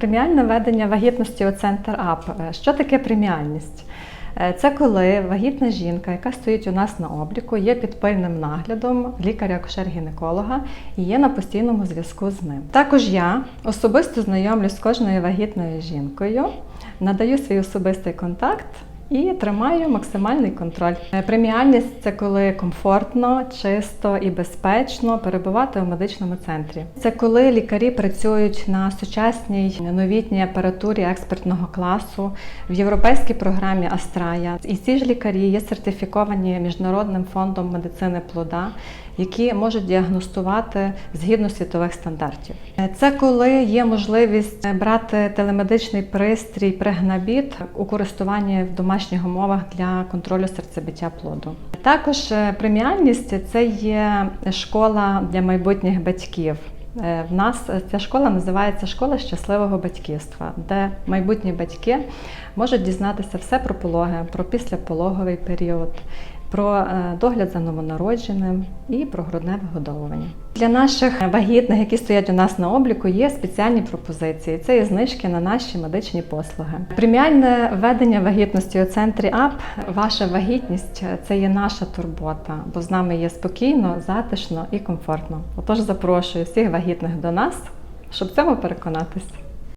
Преміальне ведення вагітності у центр АП. Е, Що таке преміальність? Е, Це коли вагітна жінка, яка стоїть у нас на обліку, є під пильним наглядом лікаря-акушер-гінеколога і є на постійному зв'язку з ним. Також я особисто знайомлюсь з кожною вагітною жінкою, надаю свій особистий контакт. І тримаю максимальний контроль. Е, Преміальність це коли комфортно, чисто і безпечно перебувати у медичному центрі. Це коли лікарі працюють на сучасній новітній апаратурі експертного класу в європейській програмі Астрая. І ці ж лікарі є сертифіковані міжнародним фондом медицини плода, які можуть діагностувати згідно світових стандартів. Е, Це коли є можливість е, брати телемедичний пристрій прегнабіт у користуванні в домашніх умовах для контролю серцебиття плоду. Також е, преміальність це є школа для майбутніх батьків. Е, В нас е, ця школа називається Школа щасливого батьківства, де майбутні батьки можуть дізнатися все про пологи, про післяпологовий період, про е, догляд за новонародженим і про грудне вигодовування. Для наших вагітних, які стоять у нас на обліку, є спеціальні пропозиції. Це є знижки на наші медичні послуги. Преміальне ведення вагітності у центрі АП. Ваша вагітність це є наша турбота, бо з нами є спокійно, затишно і комфортно. Отож запрошую всіх вагітних до нас, щоб цьому переконатися.